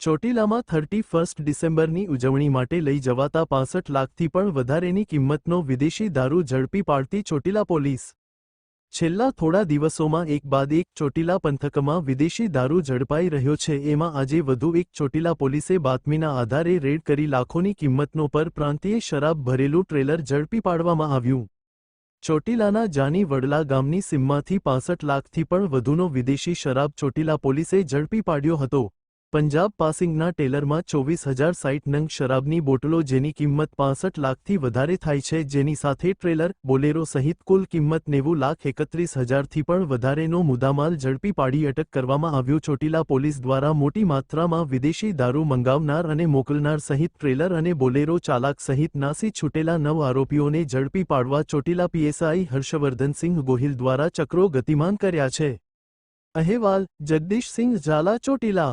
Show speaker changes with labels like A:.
A: ચોટીલામાં thirty first ડિસેમ્બરની ઉજવણી માટે લઈ જવાતા પાસઠ લાખથી પણ વધારેની કિંમતનો વિદેશી દારૂ ઝડપી પાડતી ચોટીલા પોલીસ. છેલ્લા થોડા દિવસોમાં એક બાદ એક ચોટીલા પંથકમાં વિદેશી દારૂ ઝડપાઈ રહ્યો છે. એમાં આજે વધુ એક ચોટીલા પોલીસે બાતમીના આધારે રેડ કરી લાખોની કિંમતનો પર પ્રાંતીય શરાબ ભરેલું ટ્રેલર ઝડપી પાડવામાં આવ્યું. ચોટીલાના જાની વડલા ગામની સીમમાંથી પાસઠ લાખથી પણ વધુનો વિદેશી શરાબ ચોટીલા પોલીસે ઝડપી પાડ્યો હતો. પંજાબ પાસિંગના ટેલરમાં ચોવીસ હજાર સાઈઠ નંગ શરાબની બોટલો જેની કિંમત પાસઠ લાખથી વધારે થાય છે. જેની સાથે ટ્રેલર, બોલેરો સહિત કુલ કિંમત નેવું લાખ એકત્રીસ હજારથી પણ વધારેનો મુદ્દામાલ ઝડપી પાડી અટક કરવામાં આવ્યો. ચોટીલા પોલીસ દ્વારા મોટી માત્રામાં વિદેશી દારૂ મંગાવનાર અને મોકલનાર સહિત ટ્રેલર અને બોલેરો ચાલક સહિત નાસી છૂટેલા નવ આરોપીઓને ઝડપી પાડવા ચોટીલા પીએસઆઈ હર્ષવર્ધનસિંહ ગોહિલ દ્વારા ચક્રો ગતિમાન કર્યા છે. અહેવાલ જગદીશસિંહ ઝાલા, ચોટીલા